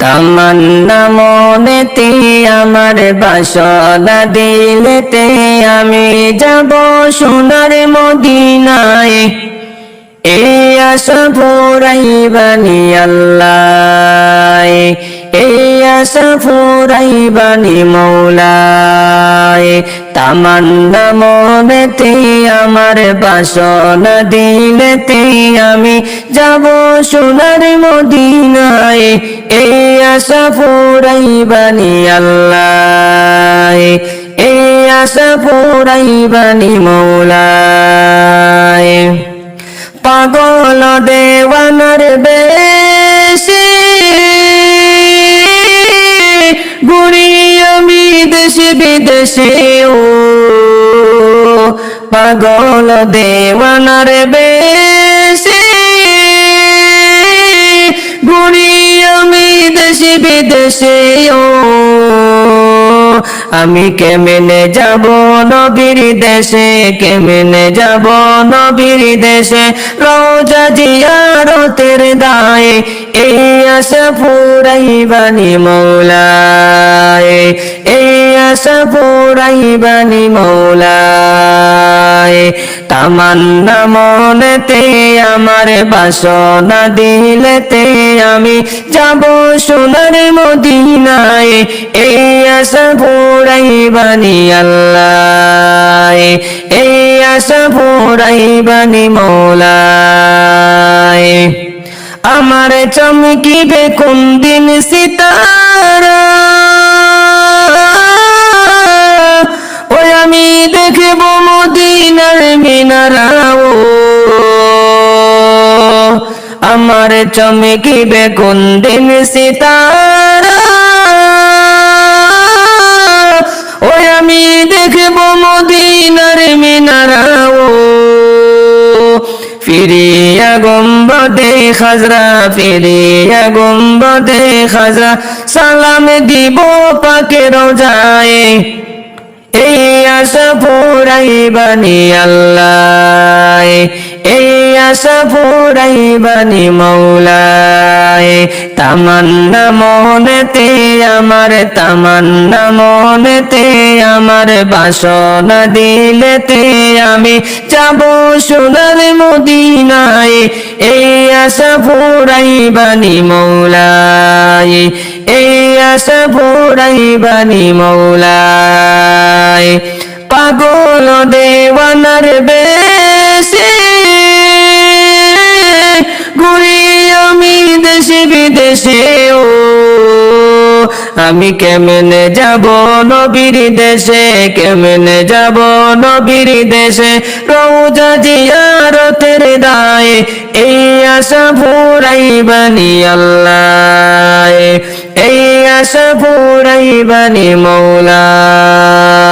তামান্না মনেতে আমার বাসনা দিলেতে আমি যাব সোনার মদিনায়। এই আশা ফুরাইবানি আল্লাহ এই আশা ফুরাইবানি মৌলায়। তামান্না মনেতে আমার বাসনা দিলেতে আমি যাব সোনার মদিনায়। এই পাগল দেওয়ানার বেশি ঘুরি আমি দেশে বিদেশে ও পাগল দেওয়ানার বেশি দেশে আমি কেমনে যাব নবীর দেশে? কেমনে যাব নবীর দেশে? রোজা জিয়ারতের দায়ে এই আশা ফুরাইবানি মৌলায়। এই আশা ফুরাইবানি মৌলায়। তামান্না মনেতে আমার বাসনা দিলেতে আমি যাব সোনার মদিনায়। এই আশা ফুরাইবানি আল্লাহ, এই আশা বানি মৌলায়। আমার চমকিবে কোন দিন সিতারা মদিনার মিনারাও আমার চমকিবে কোন দিন সিতারা। ওই আমি দেখব মদিনার মিনারাও ফিরিয়া গম্বদে খাজরা, ফিরিয়া গম্বদে খাজরা। সালাম দিব পাকে রোজায়। এই আশা ফুরাইবানি আল্লাহ। এই আশা ফুরাইবানি মৌলায় তামান্না মনেতে আমার, তামান্না মনেতে আমার বাসনা দিলেতে আমি যাব সোনার মদিনায়। এই আশা ফুরাইবানি মৌলায় এই আশা ফুরাইবানি মৌলায় পাগল দেওয়ানার বেশে। ঘুরি আমি দেশে বিদেশে ও আমি কেমনে যাব নবীর দেশে? কেমনে যাব নবীর দেশে? রোজা জিয়ারতের দায় এই আশা ফুরাইবানি আল্লাহ। এই আশা ফুরাইবানি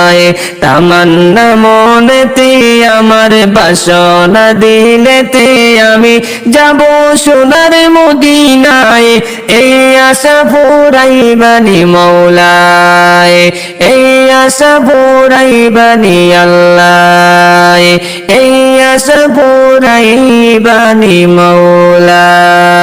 মৌলায় তামান্না মনেতে আমার বাসনা দিলেতে আমি যাব সোনার মদিনায়। এই আশা ফুরাইবানি মৌলায়। এই আশা ফুরাইবানি আল্লাহ এই আশা ফুরাইবানি মৌলায়।